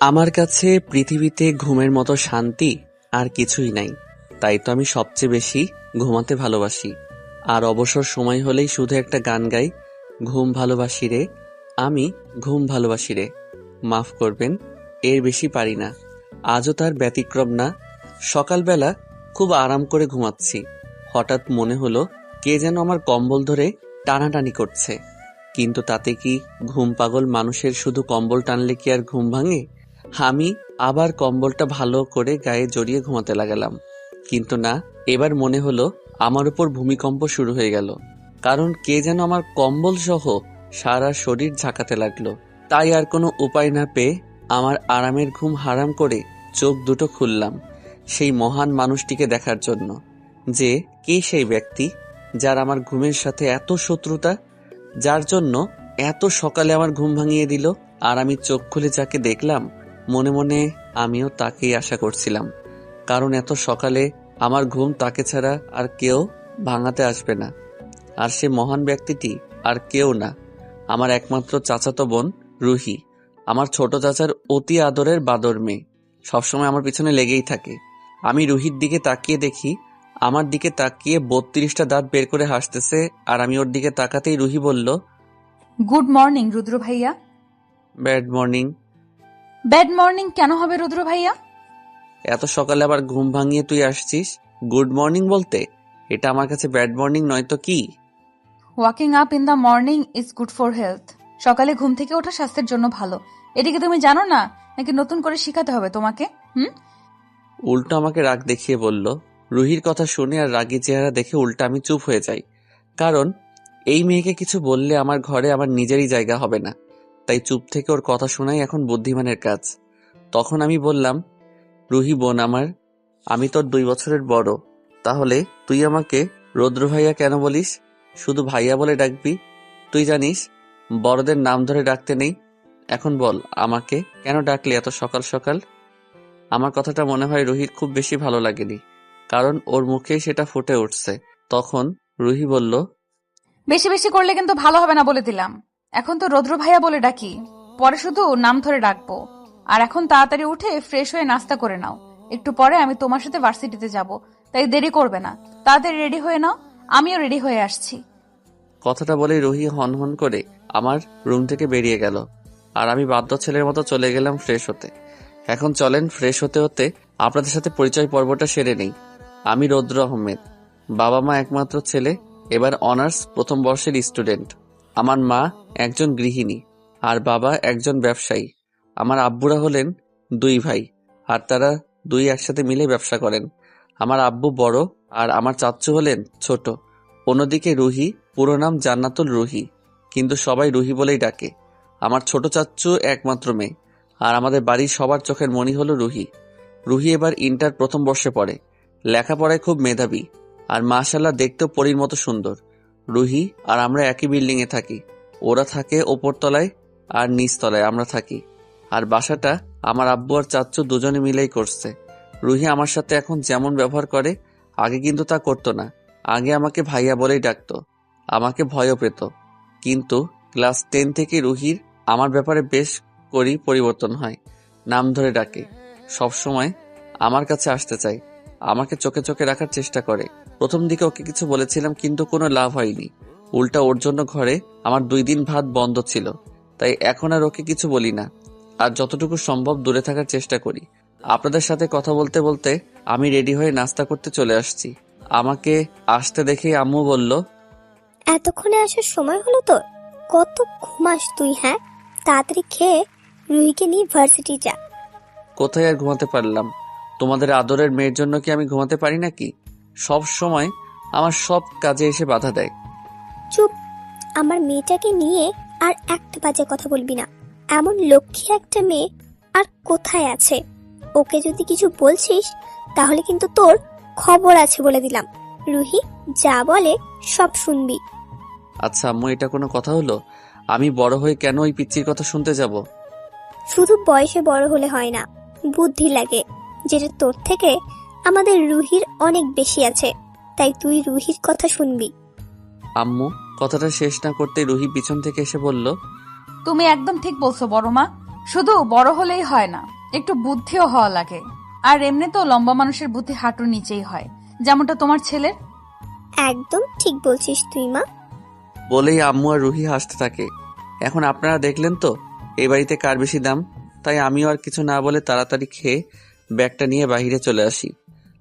আমার কাছে পৃথিবীতে ঘুমের মতো শান্তি আর কিছুই নাই। তাই তো আমি সবচেয়ে বেশি ঘুমাতে ভালোবাসি। আর অবসর সময় হলেই শুধু একটা গান গাই, ঘুম ভালোবাসি রে, আমি ঘুম ভালোবাসি রে। মাফ করবেন, এর বেশি পারি না। আজও তার ব্যতিক্রম না। সকালবেলা খুব আরাম করে ঘুমাচ্ছি। হঠাৎ মনে হলো, কে যেন আমার কম্বল ধরে টানাটানি করছে। কিন্তু তাতে কি ঘুম পাগল মানুষের শুধু কম্বল টানলে কি আর ঘুম ভাঙে? আমি আবার কম্বলটা ভালো করে গায়ে জড়িয়ে ঘুমাতে লাগালাম। কিন্তু না, এবার মনে হলো আমার উপর ভূমিকম্প শুরু হয়ে গেল। কারণ কে যেন আমার কম্বল সহ সারা শরীর ঝাঁকাতে লাগল। তাই আর কোনো উপায় না পেয়ে আমার আরামের ঘুম হারাম করে চোখ দুটো খুললাম সেই মহান মানুষটিকে দেখার জন্য। যে কে সেই ব্যক্তি যার আমার ঘুমের সাথে এত শত্রুতা যার জন্য এত সকালে আমার ঘুম ভাঙিয়ে দিল, আর আমি চোখ খুলে যাকে দেখলাম, মনে মনে আমিও তাকেই আশা করছিলাম। কারণ এত সকালে আমার ঘুম তাকে ছাড়া আর কেউ ভাঙাতে আসবে না। আর সে মহান ব্যক্তিটি আর কেউ না। আমার একমাত্র চাচাতো বোন রুহি, আমার ছোট চাচার অতি আদরের বাদর মেয়ে। সবসময় আমার পিছনে লেগেই থাকে। আমি রুহির দিকে তাকিয়ে দেখি আমার দিকে তাকিয়ে বত্রিশটা দাঁত বের করে হাসতেছে আর আমি ওর দিকে তাকাতেই রুহি বলল গুড মর্নিং রুদ্র ভাইয়া। Bad morning. ব্যাড মর্নিং কেন হবে রুদ্র ভাইয়া? এত সকালে আবার ঘুম ভাঙিয়ে তুই আসছিস? গুড মর্নিং বলতে? এটা আমার কাছে ব্যাড মর্নিং নয় তো কি? Walking up in the morning is good for health সকালে ঘুম থেকে ওঠা স্বাস্থ্যের জন্য ভালো। এদিকে তুমি জানো না? নাকি নতুন করে শিখাতে হবে তোমাকে হুম? উল্টো আমাকে রাগ দেখিয়ে বলল রুহির কথা শুনে আর রাগী চেহারা দেখে উল্টা আমি চুপ হয়ে যাই। কারণ, এই মেয়েকে কিছু বললে আমার ঘরে আমার নিজেরই জায়গা হবে না। তাই চুপ থেকে ওর কথা শোনাই এখন বুদ্ধিমানের কাজ। তখন আমি বললাম, রুহি বোন আমার, আমি তোর দুই বছরের বড়। তাহলে তুই আমাকে রৌদ্র ভাইয়া কেন বলিস? শুধু ভাইয়া বলে ডাকবি? তুই জানিস, বড়দের নাম ধরে ডাকতে নেই। এখন বল, আমাকে কেন ডাকলি এত সকাল সকাল? আমার কথাটা মনে হয় রুহির খুব বেশি ভালো লাগেনি। কারণ ওর মুখেই সেটা ফুটে উঠছে। তখন রুহি বলল বেশি বেশি করলে কিন্তু ভালো হবে না বলে দিলাম। এখন তো রুদ্র ভাইয়া বলে ডাকি পরে শুধু নাম ধরে ডাকবো। আর এখন তাড়াতাড়ি উঠে ফ্রেশ হয়ে নাস্তা করে নাও। একটু পরে আমি তোমার সাথে ভার্সিটিতে যাব তাই দেরি করবে না। তাড়াতাড়ি রেডি হয়ে নাও আমিও রেডি হয়ে আসছি। কথাটা বলে রুহি হন হন করে আমার রুম থেকে বেরিয়ে গেল। আর আমি বাধ্য ছেলের মতো চলে গেলাম ফ্রেশ হতে। এখন চলেন ফ্রেশ হতে হতে আপনাদের সাথে পরিচয় পর্বটা সেরে নেই। আমি রৌদ্র আহমেদ। বাবা মা একমাত্র ছেলে, এবার অনার্স প্রথম বর্ষের স্টুডেন্ট। আমার মা একজন গৃহিণী, আর বাবা একজন ব্যবসায়ী। আমার আব্বুরা হলেন দুই ভাই, আর তারা দুই একসাথে মিলে ব্যবসা করেন। আমার আব্বু বড়, আর আমার চাচ্চু হলেন ছোট। অন্যদিকে রুহি, পুরো নাম জান্নাতুল রুহি, কিন্তু সবাই রুহি বলেই ডাকে। আমার ছোট চাচ্চু একমাত্র মেয়ে, আর আমাদের বাড়ির সবার চোখের মনি হলো রুহি। রুহি এবার ইন্টার প্রথম বর্ষে পড়ে। লেখাপড়ায় খুব মেধাবী, আর মাশাল্লাহ দেখতেও পরীর মতো সুন্দর। রুহি আর আমরা একই বিল্ডিং এ থাকি। ওরা থাকে ওপরতলায় আর নিচতলায় আমরা থাকি। আর বাসাটা আমার আব্বু আর চাচ্চু দুজনে মিলেই করছে। রুহি আমার সাথে এখন যেমন ব্যবহার করে, আগে কিন্তু তা করতো না। আগে আমাকে ভাইয়া বলেই ডাকতো। আমাকে ভয়ও পেত। কিন্তু ক্লাস টেন থেকে রুহির আমার ব্যাপারে বেশ করি পরিবর্তন হয়। নাম ধরে ডাকে। সব সময় আমার কাছে আসতে চায়। আমাকে চোখে চোখে রাখার চেষ্টা করে। প্রথম দিকে ওকে কিছু বলেছিলাম কিন্তু কোনো লাভ হয়নি। উল্টা ওর জন্য ঘরে আমার দুই দিন ভাত বন্ধ ছিল। তাই এখন আর ওকে কিছু বলি না। আর যতটুকু সম্ভব দূরে থাকার চেষ্টা করি। আপনাদের সাথে কথা বলতে বলতে আমি রেডি হয়ে নাস্তা করতে চলে আসছি। আমাকে আসতে দেখেই আম্মু বলল এতক্ষণে আসার সময় হলো তো কত ঘুমাস তুই হ্যাঁ? তাড়াতাড়ি খেয়ে রুহিকে নিয়ে ভার্সিটি যা। কোথায় আর ঘুমাতে পারলাম? তোমাদের আদরের মেয়ের জন্য কি আমি ঘুমাতে পারি নাকি? সব সময় আমার সব কাজে এসে বাধা দেয়। চুপ। আমার মেয়েটাকে নিয়ে আর একটা বাজে কথা বলবি না। এমন লক্ষ্মী একটা মেয়ে আর কোথায় আছে? ওকে যদি কিছু বলছিস তাহলে কিন্তু তোর খবর আছে বলে দিলাম। রুহি যা বলে সব শুনবি। আচ্ছা আম্মু এটা কোনো কথা হলো? আমি বড় হয়ে কেন ওই পিচ্চির কথা শুনতে যাব? শুধু বয়সে বড় হলে হয় না বুদ্ধি লাগে। যেটা তোর থেকে আমাদের রুহির অনেক বেশি আছে। তাই তুই রুহির কথা শুনবি। আম্মু কথাটা শেষ না করতে রুহি পিছন থেকে এসে বলল তুমি একদম ঠিক বলছো বড় মা। শুধু বড় হলেই হয় না একটু বুদ্ধিও হওয়া লাগে। আর এমনি তো লম্বা মানুষের বুদ্ধি হাঁটুর নিচেই হয়। যেমনটা তোমার ছেলের। একদম ঠিক বলছিস তুই মা। বলেই আম্মু আর রুহি হাসতে থাকে। এখন আপনারা দেখলেন তো এই বাড়িতে কার বেশি দাম? তাই আমিও আর কিছু না বলে তাড়াতাড়ি খেয়ে ব্যাগটা নিয়ে বাহিরে চলে আসি।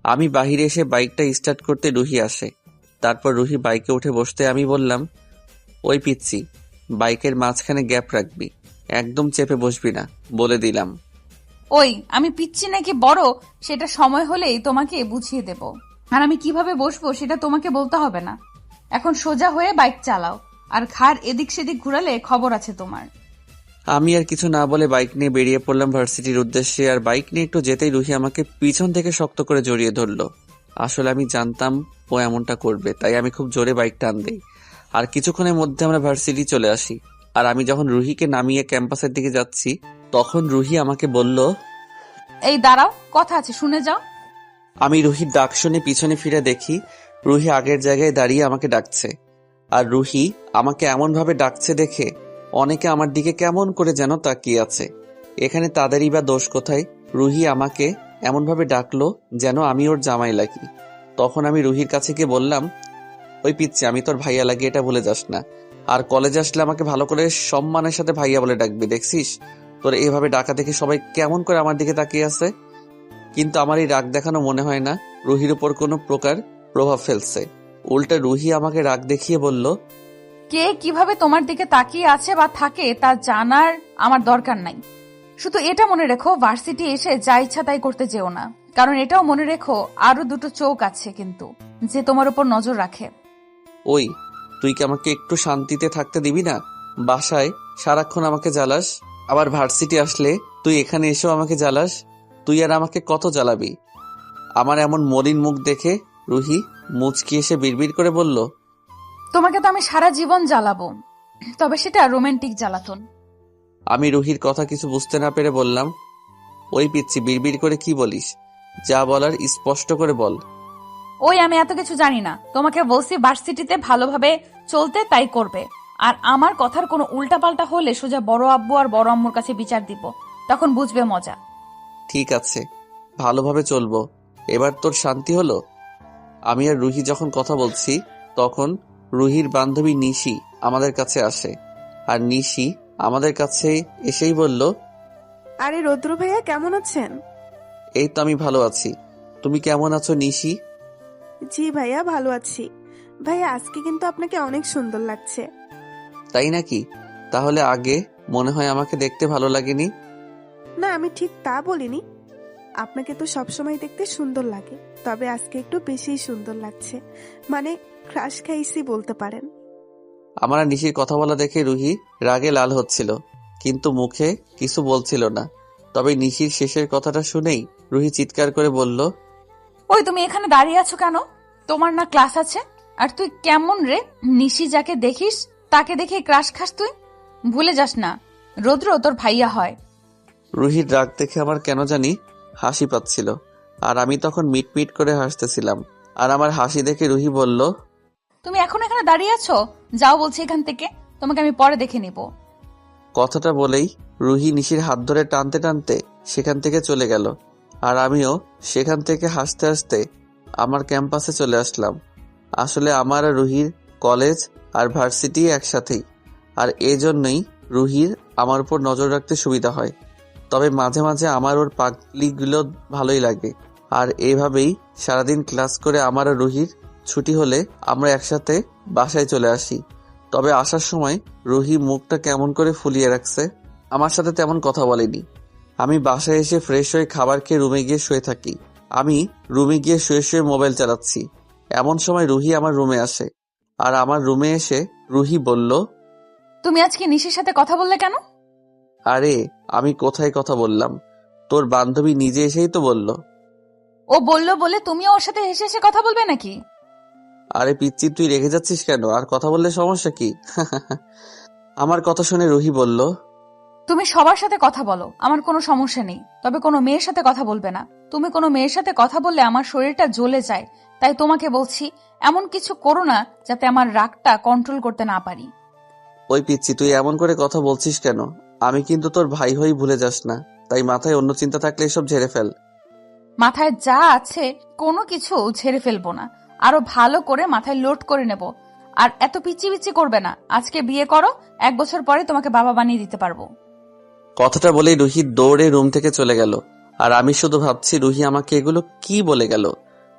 আমি বাহিরে এসে বাইকটা স্টার্ট করতে রুহি আসে। তারপর রুহি বাইকে উঠে বসতে আমি বললাম, ওই পিচ্ছি, বাইকের মাঝখানে গ্যাপ রাখবি। একদম চেপে বসবি না, বলে দিলাম। ওই, আমি পিচ্ছি নাকি বড়? সেটা সময় হলেই তোমাকে বুঝিয়ে দেব। আর আমি কীভাবে বসবো সেটা তোমাকে বলতে হবে না। এখন সোজা হয়ে বাইক চালাও। আর ঘাড় এদিক সেদিক ঘুরালে খবর আছে তোমার। আমি আর কিছু না বলে বাইক নিয়ে বেরিয়ে পড়লাম ভার্সিটির উদ্দেশ্যে আর বাইক নিয়ে একটু যেতেই রুহি আমাকে পিছন থেকে শক্ত করে জড়িয়ে ধরলো। আসলে আমি জানতাম ও এমনটা করবে তাই আমি খুব জোরে বাইক টান দিই। আর কিছুক্ষণের মধ্যে আমরা ভার্সিটি চলে আসি আর আমি যখন রুহিকে নামিয়ে ক্যাম্পাসের দিকে যাচ্ছি তখন রুহি আমাকে বলল এই দাঁড়াও কথা আছে শুনে যাও। আমি রুহির ডাক শুনে পিছনে ফিরে দেখি রুহি আগের জায়গায় দাঁড়িয়ে আমাকে ডাকছে। আর রুহি আমাকে এমনভাবে ডাকছে দেখে অনেকে আমার দিকে কেমন করে যেন তাকিয়ে আছে। এখানে তাদেরই বা দোষ কোথায়? রুহি আমাকে এমনভাবে ডাকলো যেন আমি ওর জামাই লাগি। তখন আমি রুহির কাছে গিয়ে বললাম, ওই পিচ্ছি আমি তোর ভাইয়া লাগি এটা ভুলে যাস না। আর কলেজে আসলে আমাকে ভালো করে সম্মানের সাথে ভাইয়া বলে ডাকবি, দেখছিস? তোর এভাবে ডাকা দেখে সবাই কেমন করে আমার দিকে তাকিয়ে আছে? কিন্তু আমার এই রাগ দেখানো মনে হয় না, রুহির উপর কোনো প্রকার প্রভাব ফেলছে। উল্টা রুহি আমাকে রাগ দেখিয়ে বলল কে কীভাবে তোমার দিকে তাকিয়ে আছে বা থাকে তা জানার আমার দরকার নাই। শুধু এটা মনে রেখো ভার্সিটি এসে যা ইচ্ছা তাই করতে যেও না। কারণ এটাও মনে রেখো, আরও দুটো চোখ আছে কিন্তু, যে তোমার উপর নজর রাখে। ওই, তুই কি আমাকে একটু শান্তিতে থাকতে দিবি না? বাসায় সারাক্ষণ আমাকে জ্বালাস, আবার ভার্সিটি আসলে তুই এখানে এসেও আমাকে জ্বালাস, তুই আর আমাকে কত জ্বালাবি? আমার এমন মলিন মুখ দেখে রুহি মুচকি এসে বিড়বিড় করে বলল তোমাকে তো আমি সারা জীবন জ্বালাবো। তবে সেটা রোমান্টিক জ্বালাতন। আমি রুহির কথা কিছু বুঝতে না পেরে বললাম ওই পিচ্ছি বিড়বিড় করে কি বলিস? যা বলার স্পষ্ট করে বল। ওই আমি এত কিছু জানি না। তোমাকে বলছি ভার্সিটিতে ভালোভাবে চলতে তাই করবে। আর আমার কথার কোনো উল্টাপাল্টা হলে সোজা বড় আব্বু আর বড় আম্মুর কাছে বিচার দিব। তখন বুঝবে মজা। ঠিক আছে ভালোভাবে চলবো। এবার তোর শান্তি হলো? আমি আর রুহি যখন কথা বলছি তখন রুহির বান্ধবী নিশি আমাদের কাছে আসে। আর নিশি আমাদের কাছে এসেই বলল আরে রৌদ্র ভাইয়া কেমন আছেন? এই তো আমি ভালো আছি। তুমি কেমন আছো নিশি? জি ভাইয়া ভালো আছি। ভাইয়া আজকে কিন্তু আপনাকে অনেক সুন্দর লাগছে। তাই নাকি? তাহলে আগে মনে হয় আমাকে দেখতে ভালো লাগেনি? না আমি ঠিক তা বলিনি। আপনাকে তো সবসময় দেখতে সুন্দর লাগে তবে আজকে একটু বেশিই সুন্দর লাগছে। মানে ক্রাশ খাইছি বলতে পারেন। আমার আর নিশির কথা বলা দেখে রুহি রাগে লাল হচ্ছিল কিন্তু মুখে কিছু বলছিল না। তবে নিশির শেষের কথাটা শুনেই রুহি চিৎকার করে বলল ওই তুমি এখানে দাঁড়িয়ে আছো কেন? তোমার না ক্লাস আছে? আর তুই কেমন রে? নিশি যাকে দেখিস তাকে দেখে ক্রাশ খাস তুই? ভুলে যাস না রৌদ্র তোর ভাইয়া হয়। রুহির রাগ দেখে আমার কেন জানি হাসি পাচ্ছিল আর আমি তখন মিট মিট করে হাসতেছিলাম। আর আমার হাসি দেখে রুহি বলল তুমি এখন এখানে দাঁড়িয়ে আছো? যাও বলছি এখান থেকে। তোমাকে আমি পরে দেখে নিব। কথাটা বলেই রুহি নিশির হাত ধরে টানতে টানতে সেখান থেকে চলে গেল। আর আমিও সেখান থেকে হাসতে হাসতে আমার ক্যাম্পাসে চলে আসলাম। আসলে আমার রুহির কলেজ আর ভার্সিটি একসাথেই। আর এই জন্যই রুহির আমার উপর নজর রাখতে সুবিধা হয়। তবে মাঝে মাঝে আমার ওর পাগলিগুলো ভালোই লাগে। আর এভাবেই সারাদিন ক্লাস করে আমার রুহির ছুটি হলে আমরা একসাথে বাসায় চলে আসি। তবে আসার সময় রুহি মুখটা কেমন করে ফুলিয়ে রাখছে আমার সাথে তেমন কথা বলেনি। আমি বাসায় এসে ফ্রেশ হয়ে খাবার খেয়ে রুমে গিয়ে শুয়ে থাকি। আমি রুমে গিয়ে শুয়ে শুয়ে মোবাইল চালাচ্ছি। এমন সময় রুহি আমার রুমে আসে। আর আমার রুমে এসে রুহি বলল তুমি আজকে নিশির সাথে কথা বললে কেন? আরে আমি কোথায় কথা বললাম? তোর বান্ধবী নিজে এসেই তো বলল। ও বলল বলে তুমি ওর সাথে হেসে হেসে কথা বলবে নাকি? আরে পিচ্ছি তুই রেখে যাচ্ছিস কেন? আর কথা বললে সমস্যা কি? আমার কথা শুনে রুহি বলল তুমি সবার সাথে কথা বলো আমার কোনো সমস্যা নেই। তবে কোনো মেয়ের সাথে কথা বলবে না। তুমি কোনো মেয়ের সাথে কথা বললে আমার শরীরটা জ্বলে যায়। তাই তোমাকে বলছি এমন কিছু করো না যাতে আমার রাগটা কন্ট্রোল করতে না পারি। ওই পিচ্ছি তুই এমন করে কথা বলছিস কেন? আমি কিন্তু তোর ভাই হই ভুলে যাস না। তাই মাথায় অন্য চিন্তা থাকলে এসব ঝেড়ে ফেল। মাথায় যা আছে কোনো কিছু ঝেড়ে ফেলব না। আরও ভালো করে মাথায় লোড করে নেব। আর এত পিচি পিচি করবে না। আজকে বিয়ে করো, এক বছর পরে তোমাকে বাবা বানিয়ে দিতে পারব। কথাটা বলেই রুহি দৌড়ে রুম থেকে চলে গেল। আর আমি শুধু ভাবছি, রুহি আমাকে এগুলো কি বলে গেল?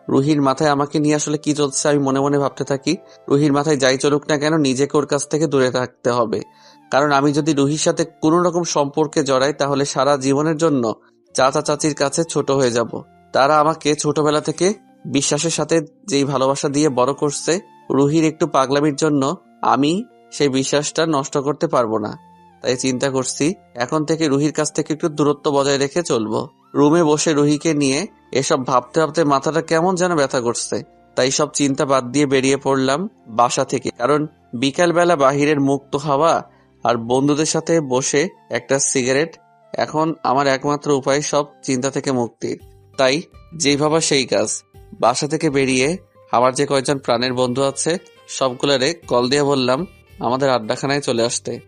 রুহির মাথায় আমাকে নিয়ে আসলে কি চলছে আমি মনে মনে ভাবতে থাকি। রুহির মাথায় যাই চলুক না কেন, নিজেকে ওর কাছ থেকে দূরে থাকতে হবে। কারণ আমি যদি রুহির সাথে কোনো রকম সম্পর্কে জড়াই, তাহলে সারা জীবনের জন্য চাচা চাচির কাছে ছোট হয়ে যাব। তারা আমাকে ছোটবেলা থেকে বিশ্বাসের সাথে যেই ভালোবাসা দিয়ে বড় করছে, রুহির একটু পাগলামির জন্য আমি সেই বিশ্বাসটা নষ্ট করতে পারব না। তাই চিন্তা করছি, এখন থেকে রুহির কাছ থেকে একটু দূরত্ব বজায় রেখে চলবো। রুমে বসে রুহিকে নিয়ে এসব ভাবতে ভাবতে মাথাটা কেমন যেন ব্যথা করছে। তাই সব চিন্তা বাদ দিয়ে বেরিয়ে পড়লাম বাসা থেকে, কারণ বিকালবেলা বাহিরের মুক্ত হাওয়া আর বন্ধুদের সাথে বসে একটা সিগারেট এখন আমার একমাত্র উপায় সব চিন্তা থেকে মুক্তির তাই যেই ভাবা সেই কাজ। বাসা থেকে বেরিয়ে আমার যে কয়েকজন প্রাণের বন্ধু আছে সবগুলারে কল দিয়ে বললাম আমাদের আড্ডাখানায় চলে আসতে।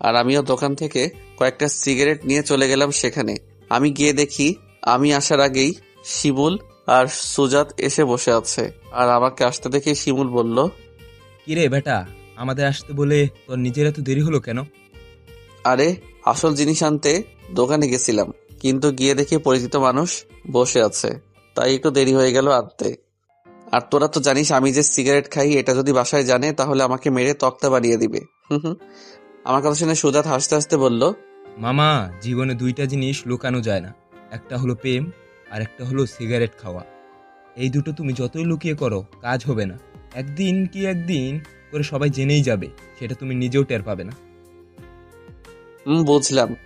আর আমিও দোকান থেকে কয়েকটা সিগারেট নিয়ে চলে গেলাম সেখানে। আমি গিয়ে দেখি আমি আসার আগেই শিমুল আর সুজাত এসে বসে আছে। আর আমাকে আসতে দেখে শিমুল বলল কিরে বেটা আমাদের আসতে বলে তোর নিজের এত দেরি হলো কেন? আরে আসল জিনিস আনতে দোকানে গেছিলাম কিন্তু গিয়ে দেখি পরিচিত মানুষ বসে আছে। তাই একটু দেরি হয়ে গেল আনতে আর তোরা তো জানিস আমি যে সিগারেট খাই এটা যদি বাসায় জানে তাহলে আমাকে মেরে তক্তা বানিয়ে দিবে। হুম। আমার কথা শুনে সুজাত হাসতে হাসতে বলল মামা জীবনে দুইটা জিনিস লুকানো যায় না। একটা হলো প্রেম আর একটা হলো সিগারেট খাওয়া। এই দুটো তুমি যতই লুকিয়ে করো কাজ হবে না। একদিন কি একদিন করে সবাই জেনেই যাবে সেটা তুমি নিজেও টের পাবে না। হুম বুঝলাম।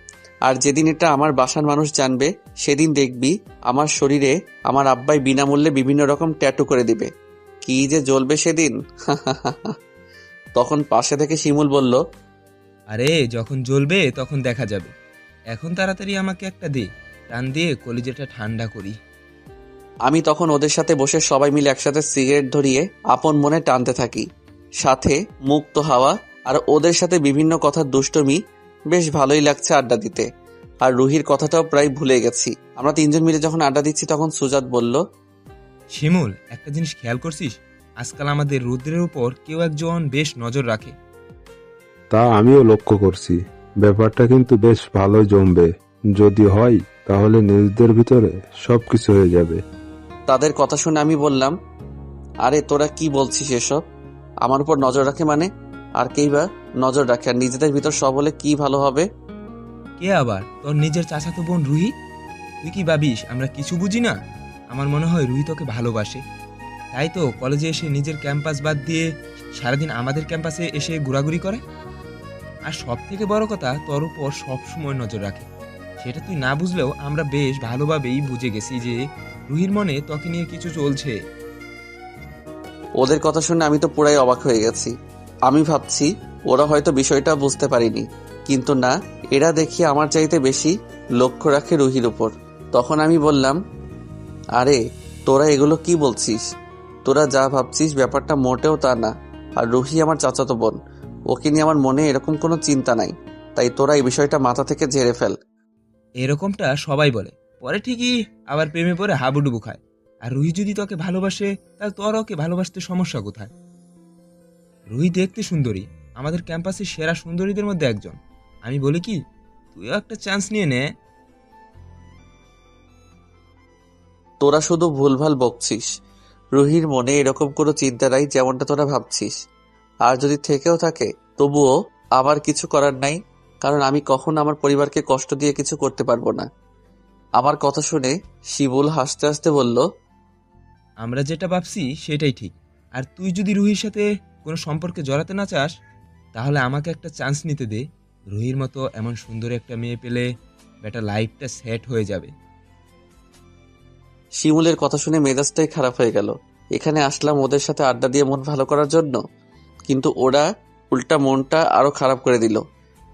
আর যেদিন এটা আমার বাসার মানুষ জানবে সেদিন দেখবি আমার শরীরে আমার আব্বাই বিনামূল্যে বিভিন্ন রকম ট্যাটু করে দিবে। কি যে জ্বলবে সেদিন? তখন পাশে থেকে শিমুল বলল আরে যখন জ্বলবে তখন দেখা যাবে। এখন তাড়াতাড়ি আমাকে একটা দে টান দিয়ে কলিজাটা ঠান্ডা করি। আমি তখন ওদের সাথে বসে সবাই মিলে একসাথে সিগারেট ধরিয়ে আপন মনে টানতে থাকি। সাথে মুক্ত হাওয়া আর ওদের সাথে বিভিন্ন কথার দুষ্টমি বেশ ভালোই লাগছে আড্ডা দিতে। আর রুহির কথাটাও প্রায় ভুলে গেছি। আমরা তিনজন মিলে যখন আড্ডা দিচ্ছি তখন সুজাত বলল শিমুল একটা জিনিস খেয়াল করছিস? আজকাল আমাদের রুদ্রের উপর কেউ একজন বেশ নজর রাখে। তা আমিও লক্ষ্য করছি। ব্যাপারটা কিন্তু বেশ ভালো জমবে। যদি হয় তাহলে নিজেদের ভিতরে সবকিছু হয়ে যাবে। তাদের কথা শুনে আমি বললাম আরে তোরা কি বলছিস এসব? আমার উপর নজর রাখে মানে? আর কেই বা নজর রাখে? আর নিজেদের ভিতর সব হলে কি ভালো হবে? কে আবার? তোর নিজের চাচাতো বোন রুহি? তুই কি ভাবিস, আমরা কিছু বুঝি না? আমার মনে হয় রুহি তোকে ভালোবাসে। তাই তো, কলেজে এসে নিজের ক্যাম্পাস বাদ দিয়ে সারাদিন আমাদের ক্যাম্পাসে এসে ঘোরাঘুরি করে। আর সব থেকে বড় কথা, তোর উপর সবসময় নজর রাখে। সেটা তুই না বুঝলেও আমরা বেশ ভালোভাবেই বুঝে গেছি যে রুহির মনে তোকে নিয়ে কিছু চলছে। ওদের কথা শুনে আমি তো পুরাই অবাক হয়ে গেছি। আমি ভাবছি, ওরা হয়তো বিষয়টা বুঝতে পারিনি। কিন্তু না এরা দেখি আমার চাইতে বেশি লক্ষ্য রাখে রুহির উপর। তখন আমি বললাম, আরে, তোরা এগুলো কি বলছিস? তোরা যা ভাবছিস ব্যাপারটা মোটেও তা না। আর রুহি আমার চাচাতো বোন। ওকে নিয়ে আমার মনে এরকম কোনো চিন্তা নাই। তাই তোরা এই বিষয়টা মাথা থেকে ঝেড়ে ফেল। এরকমটা সবাই বলে। পরে ঠিকই আবার প্রেমে পড়ে হাবুডুবু খায়। আর রুহি যদি তোকে ভালোবাসে, তাহলে তোর ওকে ভালোবাসতে সমস্যা কোথায়? রুহি দেখতে সুন্দরী। আমাদের ক্যাম্পাসের সেরা সুন্দরীদের মধ্যে একজন। আমি বলি কি তুইও একটা চান্স নিয়ে নে। তোরা শুধু ভুলভাল বকছিস। রুহির মনে এরকম কোনো চিন্তা নাই যেমনটা তোরা ভাবছিস। আর যদি থেকেও থাকে তবুও আমার কিছু করার নাই কারণ আমি কখন আমার পরিবারকে কষ্ট দিয়ে কিছু করতে পারব না। আমার কথা শুনে শিবুল হাসতে হাসতে বলল আমরা যেটা ভাবছি সেটাই ঠিক। আর তুই যদি রুহির সাথে কোনো সম্পর্কে জড়াতে না চাস তাহলে আমাকে একটা চান্স নিতে দে। রুহির মতো এমন সুন্দর একটা মেয়ে পেলে বেটা লাইফটা সেট হয়ে যাবে। শিমুলের কথা শুনে মেজাজটাই খারাপ হয়ে গেল। এখানে আসলাম ওদের সাথে আড্ডা দিয়ে মন ভালো করার জন্য। কিন্তু ওরা উল্টা মনটা আরও খারাপ করে দিল।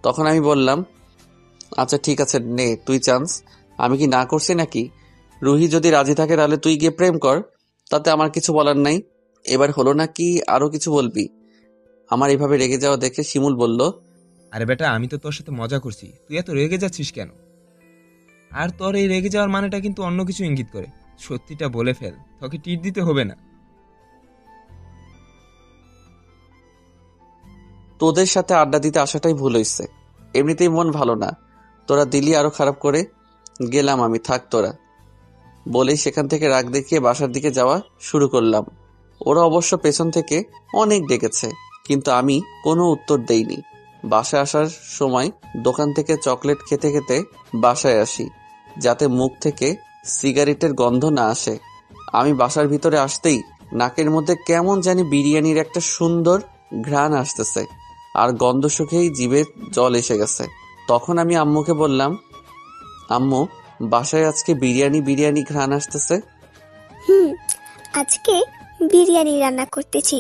তখন আমি বললাম আচ্ছা ঠিক আছে, নে, তুই চান্স আমি কি না করছি নাকি? রুহি যদি রাজি থাকে তাহলে তুই গিয়ে প্রেম কর। তাতে আমার কিছু বলার নাই। এবার হলো না কি আরও কিছু বলবি? আমার এভাবে রেগে যাওয়া দেখে শিমুল বলল আরে বেটা, আমি তো তোর সাথে মজা করছি। তুই এত রেগে যাচ্ছিস কেন? আর তোর এই রেগে যাওয়ার মানেটা কিন্তু অন্য কিছু ইঙ্গিত করে। সত্যিটা বলে ফেল, তোকে টিট দিতে হবে না। তোদের সাথে আড্ডা দিতে আসাটাই ভুল হয়েছে। এমনিতেই মন ভালো না। তোরা দিলি আরও খারাপ করে গেলাম আমি, থাক তোরা। বলেই সেখান থেকে রাগ দেখিয়ে বাসার দিকে যাওয়া শুরু করলাম। ওরা অবশ্য পেছন থেকে অনেক ডেকেছে, কিন্তু আমি কোনো উত্তর দেইনি। বাসায় আসার সময় দোকান থেকে চকলেট খেতে খেতে বাসায় আসি, যাতে মুখ থেকে সিগারেটের গন্ধ না আসে। আমি বাসার ভিতরে আসতেই নাকের মধ্যে কেমন জানি বিরিয়ানির একটা সুন্দর ঘ্রাণ আসতেছে, আর গন্ধ শুকেই জিভে জল এসে গেছে। তখন আমি আম্মুকে বললাম, আম্মু, বাসায় আজকে বিরিয়ানি বিরিয়ানি ঘ্রাণ আসতেছে? হুম, আজকে বিরিয়ানি রান্না করতেছি।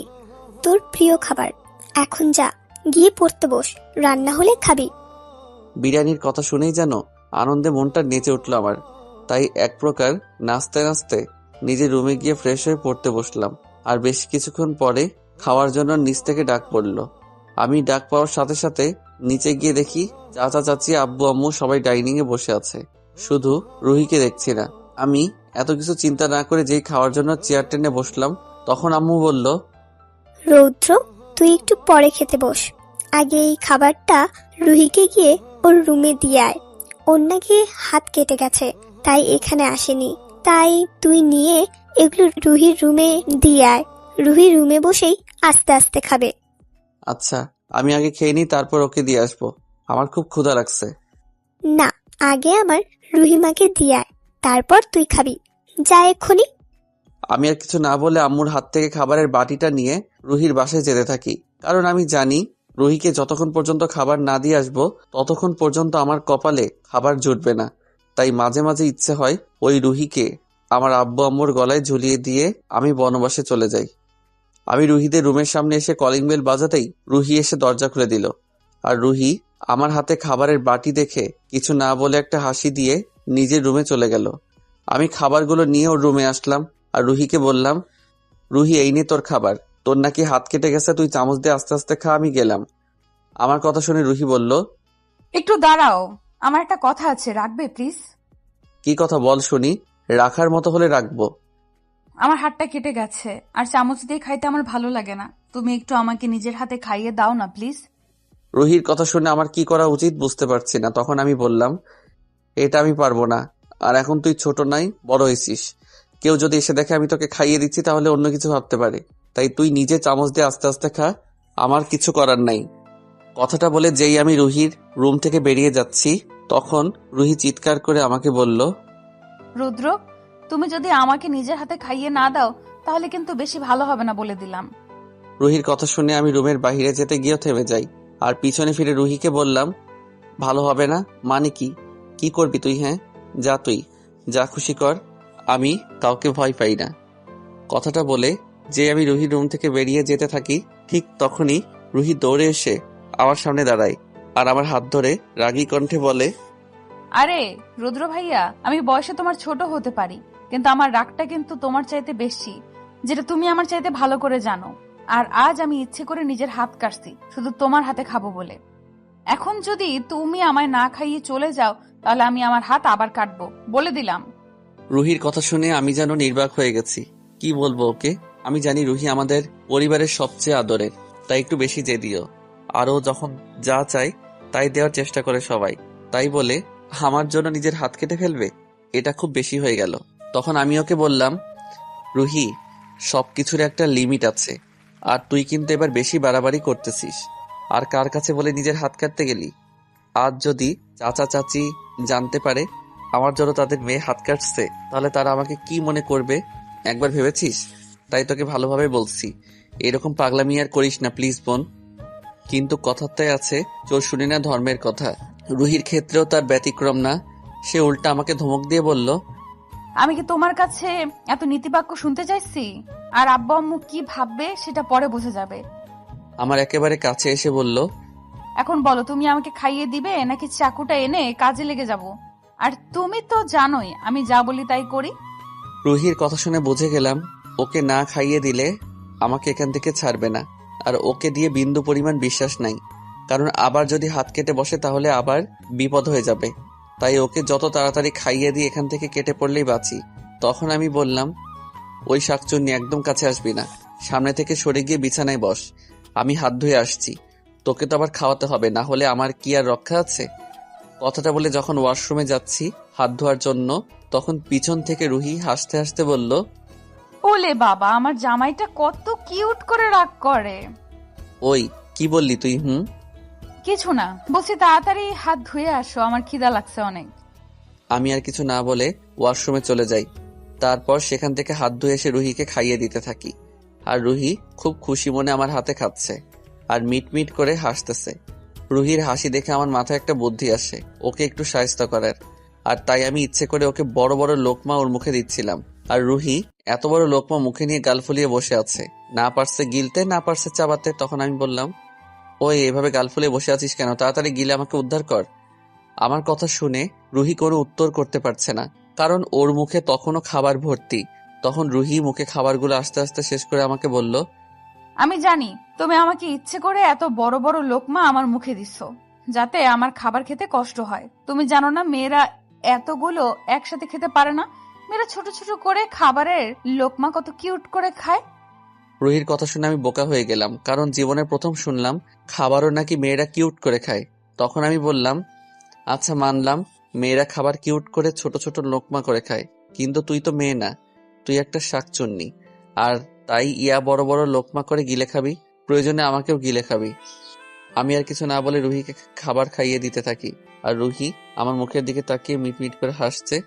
তোর প্রিয় খাবার, এখন যা। গিয়ে পড়তে বস রান্না হলে খাবি। বিরিয়ানির কথা শুনেই যেন আনন্দে মনটা নেচে উঠল আমার। তাই এক প্রকার নাচতে নাচতে নিজের রুমে গিয়ে ফ্রেশ হয়ে পড়তে বসলাম। আর বেশ কিছুক্ষণ পরে খাওয়ার জন্য নিচ থেকে ডাক পড়ল। আমি ডাক পাওয়ার সাথে সাথে নিচে গিয়ে দেখি চাচা চাচি আব্বু আম্মু সবাই ডাইনিং এ বসে আছে। শুধু রুহিকে দেখছি না। আমি এত কিছু চিন্তা না করে যেই খাওয়ার জন্য চেয়ার টেনে বসলাম তখন আম্মু বলল রৌদ্র তুই একটু পরে খেতে বস। আগে এই খাবারটা রুহিকে গিয়ে ওর রুমে দিয়ে আয়। ওর নাকি হাত কেটে গেছে তাই এখানে আসেনি। তাই তুই নিয়ে এগুলো রুহির রুমে দিয়ে আয়। রুহি রুমে বসেই আস্তে আস্তে খাবে। আচ্ছা আমি আগে খেয়ে নিই তারপর ওকে দিয়ে আসব। আমার খুব ক্ষুধা লাগছে। না আগে আমার রুহিমাকে দিয়ে আয় তারপর তুই খাবি। যা এক্ষুনি। আমি আর কিছু না বলে আম্মুর হাত থেকে খাবারের বাটিটা নিয়ে রুহির বাসায় যেতে থাকি কারণ আমি জানি রুহিকে যতক্ষণ পর্যন্ত খাবার না দিয়ে আসব, ততক্ষণ পর্যন্ত আমার কপালে খাবার জুটবে না। তাই মাঝে মাঝে ইচ্ছে হয় ওই রুহিকে আমার আব্বু আম্মুর গলায় ঝুলিয়ে দিয়ে আমি বনবাসে চলে যাই। আমি রুহিদের রুমের সামনে এসে কলিং বেল বাজাতেই রুহি এসে দরজা খুলে দিল। আর রুহি আমার হাতে খাবারের বাটি দেখে কিছু না বলে একটা হাসি দিয়ে নিজের রুমে চলে গেল। আমি খাবারগুলো নিয়ে ওর রুমে আসলাম আর রুহিকে বললাম, রুহি, এই নে তোর খাবার। তোর নাকি হাত কেটে গেছে তুই চামচ দিয়ে আস্তে আস্তে খা আমি গেলাম। আমার কথা শুনে রুহি বলল একটু দাঁড়াও আমার একটা কথা আছে রাখবে প্লিজ? কি কথা বল শুনি রাখার মতো হলে রাখব। আমার হাতটা কেটে গেছে আর চামচ দিয়ে খাইতে আমার ভালো লাগে না। তুমি একটু আমাকে নিজের হাতে খাইয়ে দাও না প্লিজ? রুহির কথা শুনে আমার কি করা উচিত বুঝতে পারছি না। তখন আমি বললাম এটা আমি পারব না। আর এখন তুই ছোট নাই বড় হয়েছিস। কেউ যদি এসে দেখে আমি তোকে খাইয়ে দিচ্ছি তাহলে অন্য কিছু ভাবতে পারে। তাই তুই নিজে চামচ দিয়ে আস্তে আস্তে খা আমার কিছু করার নাই। কথাটা বলে যেই আমি রুহির রুম থেকে বেরিয়ে যাচ্ছি তখন রুহি চিৎকার করে আমাকে বলল রুদ্র তুমি যদি আমাকে নিজের হাতে খাইয়ে না দাও তাহলে কিন্তু বেশি ভালো হবে না বলে দিলাম। রুহির কথা শুনে আমি রুমের বাইরে যেতে গিয়েও থেমে যাই আর পিছনে ফিরে রুহিকে বললাম ভালো হবে না? মানে কি? কি করবি তুই হ্যাঁ? যা তুই যা খুশি কর আমি কাউকে ভয় পাই না। কথাটা বলে যে আমি রুহির রুম থেকে বেরিয়ে যেতে থাকি ঠিক তখনই রুহি দৌড়ে এসে আমার সামনে দাঁড়ায় আর আমার হাত ধরে রাগী কণ্ঠে বলে আরে রুদ্র ভাইয়া আমি বয়সে তোমার ছোট হতে পারি কিন্তু আমার রাগটা কিন্তু তোমার চাইতে বেশি যেটা তুমি আমার চাইতে ভালো করে জানো। আর আজ আমি ইচ্ছে করে নিজের হাত কাটছি শুধু তোমার হাতে খাব বলে। এখন যদি তুমি আমায় না খাইয়ে চলে যাও তাহলে আমি আমার হাত আবার কাটবো বলে দিলাম। রুহির কথা শুনে আমি যেন নির্বাক হয়ে গেছি। কি বলব ওকে? আমি জানি রুহি আমাদের পরিবারের সবচেয়ে আদরের, তাই একটু বেশি যে দিও। আরও যখন যা চাই, তাই দেওয়ার চেষ্টা করে সবাই। তাই বলে আমার জন্য নিজের হাত কেটে ফেলবে? এটা খুব বেশি হয়ে গেল। তখন আমি ওকে বললাম, রুহি সব কিছুর একটা লিমিট আছে, আর তুই কিন্তু এবার বেশি বাড়াবাড়ি করতেছিস। আর কার কাছে বলে নিজের হাত কাটতে গেলি? আজ যদি চাচা চাচি জানতে পারে আমার জন্য তাদের মেয়ে হাত কাটছে, তাহলে তারা আমাকে কি মনে করবে? একবার ভেবেছিস? তাই তোকে ভালোভাবে বলছি। এরকম পাগলামি আর করিস না প্লিজ বোন। কিন্তু কথাটাই আছে চোর শুনি না ধর্মের কথা। রুহির ক্ষেত্রেও তার ব্যতিক্রম না। সে উল্টা আমাকে ধমক দিয়ে বলল আমি কি তোমার কাছে এত নীতিবাক্য শুনতে চাইছি? আর আব্বা আম্মু কি ভাববে সেটা পরে বোঝা যাবে। আমার একেবারে কাছে এসে বলল এখন বলো তুমি আমাকে খাইয়ে দিবে নাকি চাকুটা এনে কাজে লেগে যাব? আর তুমি তো জানোই আমি যা বলি তাই করি। রুহির কথা শুনে বুঝে গেলাম ওকে না খাইয়ে দিলে আমাকে এখান থেকে ছাড়বে না। আর ওকে দিয়ে বিন্দু পরিমাণ বিশ্বাস নাই। কারণ আবার যদি হাত কেটে বসে, তাহলে আবার বিপদ হয়ে যাবে। তাই ওকে যত তাড়াতাড়ি খাইয়ে দিয়ে এখান থেকে কেটে পড়লেই বাঁচি। তখন আমি বললাম, ওই শাকচুন্নি একদম কাছে আসবি না। সামনে থেকে সরে গিয়ে বিছানায় বস। আমি হাত ধুয়ে আসছি। তোকে তো আবার খাওয়াতে হবে, না হলে আমার কি আর রক্ষা আছে? কথাটা বলে যখন ওয়াশরুমে যাচ্ছি হাত ধোয়ার জন্য, তখন পিছন থেকে রুহি হাসতে হাসতে বলল ওলে বাবা আমার জামাইটা কত কিউট করে রাগ করে। ওই কি বললি তুই হুম? কিছু না বলছি তাড়াতাড়ি হাত ধুয়ে আসো আমার খিদা লাগছে অনেক। আমি আর কিছু না বলে ওয়াশরুমে চলে যাই। তারপর সেখান থেকে হাত ধুয়ে এসে রুহিকে খাইয়ে দিতে থাকি। আর রুহি খুব খুশি মনে আমার হাতে খাচ্ছে আর মিট মিট করে হাসতেছে। রুহির হাসি দেখে আমার মাথায় একটা বুদ্ধি আসে ওকে একটু সাহায্য করার। আর তাই আমি ইচ্ছে করে ওকে বড় বড় লোকমা ওর মুখে দিচ্ছিলাম। আর রুহি এত বড় লোকমা মুখে নিয়ে গাল ফুলিয়ে বসে আছে। না পারছে গিলতে, না পারছে চাবাতে, তখন আমি বললাম, ওই, এভাবে গাল ফুলিয়ে বসে আছিস কেন? তাড়াতাড়ি গিলে আমাকে উদ্ধার কর। আমার কথা শুনে রুহি কোনো উত্তর করতে পারছে না, কারণ ওর মুখে তখনও খাবার ভর্তি। তখন রুহি মুখে খাবারগুলো আস্তে আস্তে শেষ করে আমাকে বলল, আমি জানি, তুমি আমাকে ইচ্ছে করে এত বড় বড় লোকমা আমার মুখে দিচ্ছ যাতে আমার খাবার খেতে কষ্ট হয়। তুমি জানো না, মেয়েরা এতগুলো একসাথে খেতে পারে না? মেয়েরা ছোট ছোট করে খাবারের লোকমা কত কিউট করে খায়। রুহির কথা শুনে আমি বোকা হয়ে গেলাম, কারণ জীবনে প্রথম শুনলাম খাবারও নাকি মেয়েরা কিউট করে খায়। তখন আমি বললাম আচ্ছা মানলাম, মেয়েরা খাবার কিউট করে ছোট ছোট লোকমা করে খায়, কিন্তু তুই তো মেয়ে না, তুই একটা শাকচুন্নি। আর তাই ইয়া বড় বড় লোকমা করে গিলে খাবি, প্রয়োজনে আমাকেও গিলে খাবি। আমি আর কিছু না বলে রুহিকে খাবার খাইয়ে দিতে থাকি, আর রুহি আমার মুখের দিকে তাকিয়ে মিট মিট করে হাসছে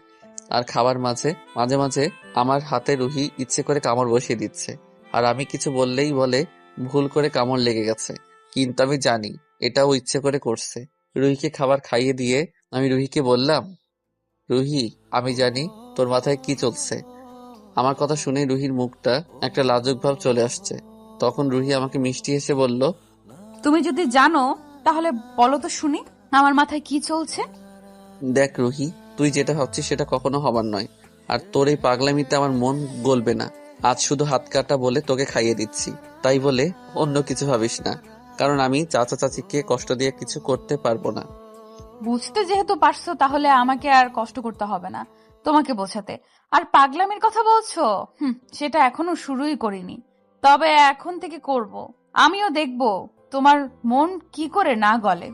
আর খাবার মাঝে মাঝে মাঝে আমার হাতে রুহি ইচ্ছে করে কামড় বসিয়ে দিচ্ছে। আর আমি কিছু বললেই বলে ভুল করে কামড় লেগে গেছে। কিন্তু আমি জানি এটাও ইচ্ছে করে করছে। রুহিকে খাবার খাইয়ে দিয়ে আমি রুহিকে বললাম রুহি আমি জানি তোর মাথায় কি চলছে। আমার কথা শুনে রুহির মুখটা একটা লাজুক ভাব চলে আসছে। তখন রুহি আমাকে মিষ্টি হেসে বলল তুমি যদি জানো তাহলে বলো তো শুনি আমার মাথায় কি চলছে? দেখ রুহি তুই যেটা ভাবছিস সেটা কখনো হবার নয়। আর তোর এই পাগলামিতে আমার মন গলবে না। আজ শুধু হাত কাটা বলে তোকে খাইয়ে দিচ্ছি। তাই বলে অন্য কিছু ভাবিস না। কারণ আমি চাচা চাচিকে কষ্ট দিয়ে কিছু করতে পারব না। বুঝতে যেহেতু পারছ তাহলে আমাকে আর কষ্ট করতে হবে না। তোমাকে বোঝাতে। আর পাগলামির কথা বলছো? হুম সেটা এখনও শুরুই করিনি। তবে এখন থেকে করব। আমিও দেখব তোমার মন কি করে না গলে।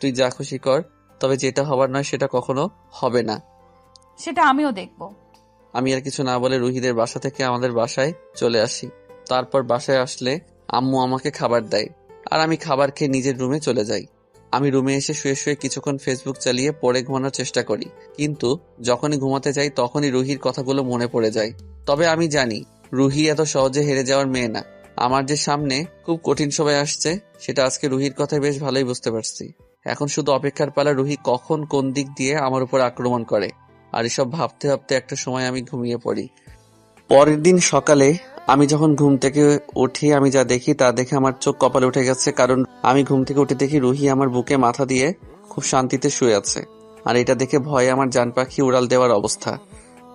তুই যা খুশি কর। তবে যেটা হবার নয় সেটা কখনো হবে না। সেটা আমিও দেখব। আমি আর কিছু না বলে রুহিদের বাসা থেকে আমাদের বাসায় চলে আসি। তারপর বাসায় আসলে আম্মু আমাকে খাবার দেয় আর আমি খাবার খেয়ে নিজের রুমে চলে যাই। আমি রুমে এসে শুয়ে শুয়ে কিছুক্ষণ ফেসবুক চালিয়ে পড়ে ঘুমানোর চেষ্টা করি। কিন্তু যখনই ঘুমাতে যাই তখনই রুহির কথাগুলো মনে পড়ে যায়। তবে আমি জানি রুহি এত সহজে হেরে যাওয়ার মেয়ে না। আমার যে সামনে খুব কঠিন সময় আসছে সেটা আজকে রুহির কথায় বেশ ভালোই বুঝতে পারছি। এখন শুধু অপেক্ষার পালা রুহি কখন কোন দিক দিয়ে আমার উপর আক্রমণ করে। আর এসব ভাবতে ভাবতে একটা সময় আমি ঘুমিয়ে পড়ি। পরের দিন সকালে আমি যখন ঘুম থেকে উঠি, আমি যা দেখি তা দেখে আমার চোখ কপালে উঠে গেছে, কারণ আমি ঘুম থেকে উঠে দেখি রুহি আমার বুকে মাথা দিয়ে খুব শান্তিতে শুয়ে আছে। আর এটা দেখে ভয়ে আমার জান পাখি উড়াল দেওয়ার অবস্থা।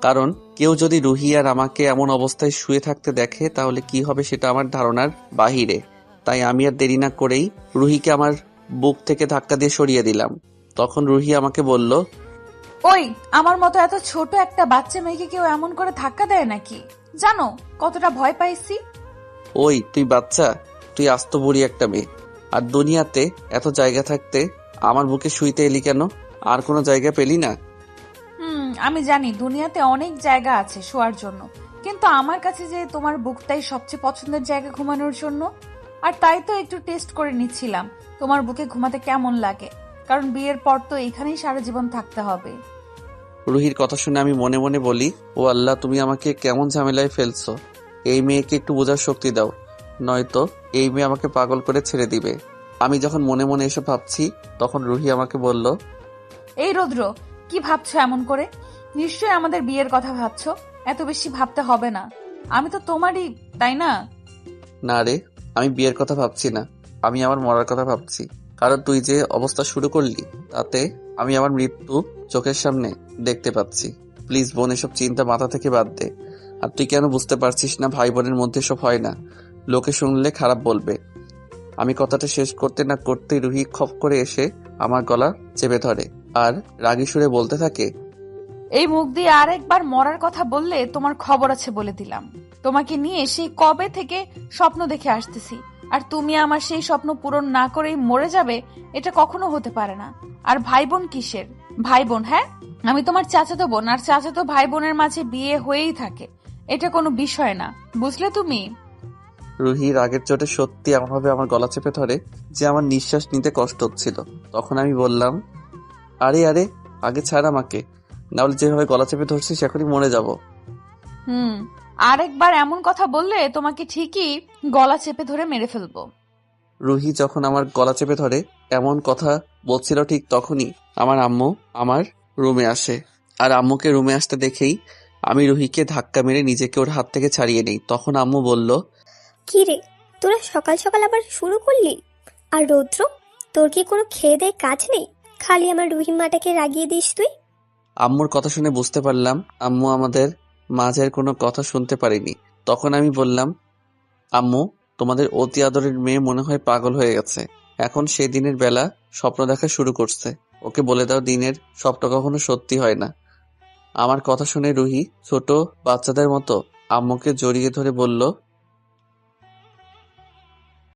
কারণ কেউ যদি রুহি আর আমাকে এমন অবস্থায় শুয়ে থাকতে দেখে, তাহলে কি হবে সেটা আমার ধারণার বাহিরে। তাই আমি আর দেরি না করেই রুহিকে আমার বুক থেকে ধাক্কা দিয়ে সরিয়ে দিলাম। তখন রুহি আমাকে বলল ওই আমার মতো এত ছোট একটা বাচ্চা মেয়েকে কেউ এমন করে ধাক্কা দেয় নাকি? জানো কতটা ভয় পাইছি। ওই তুই বাচ্চা তুই আস্ত বুড়ি একটা মেয়ে। আর দুনিয়াতে এত জায়গা থাকতে আমার বুকে শুইতে এলি কেন? আর কোনো জায়গা পেলি না? হুম আমি জানি দুনিয়াতে অনেক জায়গা আছে শোয়ার জন্য। কিন্তু আমার কাছে যে তোমার বুকটাই সবচেয়ে পছন্দের জায়গা ঘুমানোর জন্য আর তাই তো একটু টেস্ট করে নিচ্ছিলাম। তোমার বুকে ঘুমাতে কেমন লাগে? কারণ বিয়ের পর তো এখানেই সারা জীবন থাকতে হবে। রুহির কথা শুনে আমি মনে মনে বলি ও আল্লাহ তুমি আমাকে কেমন ঝামেলায় ফেলছো। এই মেয়েকে একটু বোঝার শক্তি দাও। নয়তো এই মেয়ে আমাকে পাগল করে ছেড়ে দিবে। আমি যখন মনে মনে এসে ভাবছি তখন রুহি আমাকে বলল এই রৌদ্র কি ভাবছ এমন করে? নিশ্চয়ই আমাদের বিয়ের কথা ভাবছ। এত বেশি ভাবতে হবে না। আমি তো তোমারই তাই না? না রে আমি বিয়ের কথা ভাবছি না। আমি আমার মরার কথা ভাবছি। কারণ তুই যে অবস্থা শুরু করলি, তাতে আমি আমার মৃত্যু চোখের সামনে দেখতে পাচ্ছি। প্লিজ বোন, এসব চিন্তা মাথা থেকে বাদ দে। আর তুই কেন বুঝতে পারছিস না ভাই বোনের মধ্যে সব হয় না? লোকে শুনলে খারাপ বলবে। আমি কথাটা শেষ করতে না করতে রুহি খপ করে এসে আমার গলা চেপে ধরে আর রাগী সুরে বলতে থাকে, এই মুখ দিয়ে আরেকবার মরার কথা বললে তোমার খবর আছে বলে দিলাম। তোমাকে নিয়ে সেই কবে থেকে স্বপ্ন দেখে আসতেছি। আর তুমি আমার সেই স্বপ্ন পূরণ না করেই মরে যাবে এটা কখনো হতে পারে না। আর ভাই বোন কিসের? ভাই বোন হ্যাঁ? আমি তোমার চাচাতো বোন আর চাচাতো ভাই বোনের মাঝে বিয়ে হয়েই থাকে। এটা কোনো বিষয় না বুঝলে তুমি? রুহি রাগের চোটে সত্যি এমনভাবে আমার গলা চেপে ধরে যে আমার নিঃশ্বাস নিতে কষ্ট হচ্ছিল। তখন আমি বললাম আরে আরে আগে ছাড় আমাকে। নাহলে যেভাবে গলা চেপে ধরছিস এখনই মরে যাব। হুম। আরেকবার এমন কথা বললে তোমাকে ঠিকই গলা চেপে ধরে মেরে ফেলব। রুহি যখন আমার গলা চেপে ধরে এমন কথা বলছিল ঠিক তখনই আমার আম্মু আমার রুমে আসে। আর আম্মুকে রুমে আসতে দেখেই আমি রুহিকে ধাক্কা মেরে নিজেকে ওর হাত থেকে ছাড়িয়ে নিই। তখন আম্মু বলল কি রে তোরা সকাল সকাল আবার শুরু করলি? আর রৌদ্র তোর কি কোনো খেয়ে দেয় কাজ নেই? খালি আমার রহিমাটাকে রাগিয়ে দিস তুই? আম্মুর কথা শুনে বুঝতে পারলাম আম্মু আমাদের মাঝের কোনো কথা শুনতে পারিনি। তখন আমি বললাম, আম্মু, তোমাদের অতি আদরের মেয়ে মনে হয় পাগল হয়ে গেছে। এখন সেই দিনের বেলা স্বপ্ন দেখা শুরু করছে। ওকে বলে দাও দিনের স্বপ্ন কখনো সত্যি হয় না। আমার কথা শুনে রুহি ছোট বাচ্চাদের মতো আম্মুকে জড়িয়ে ধরে বলল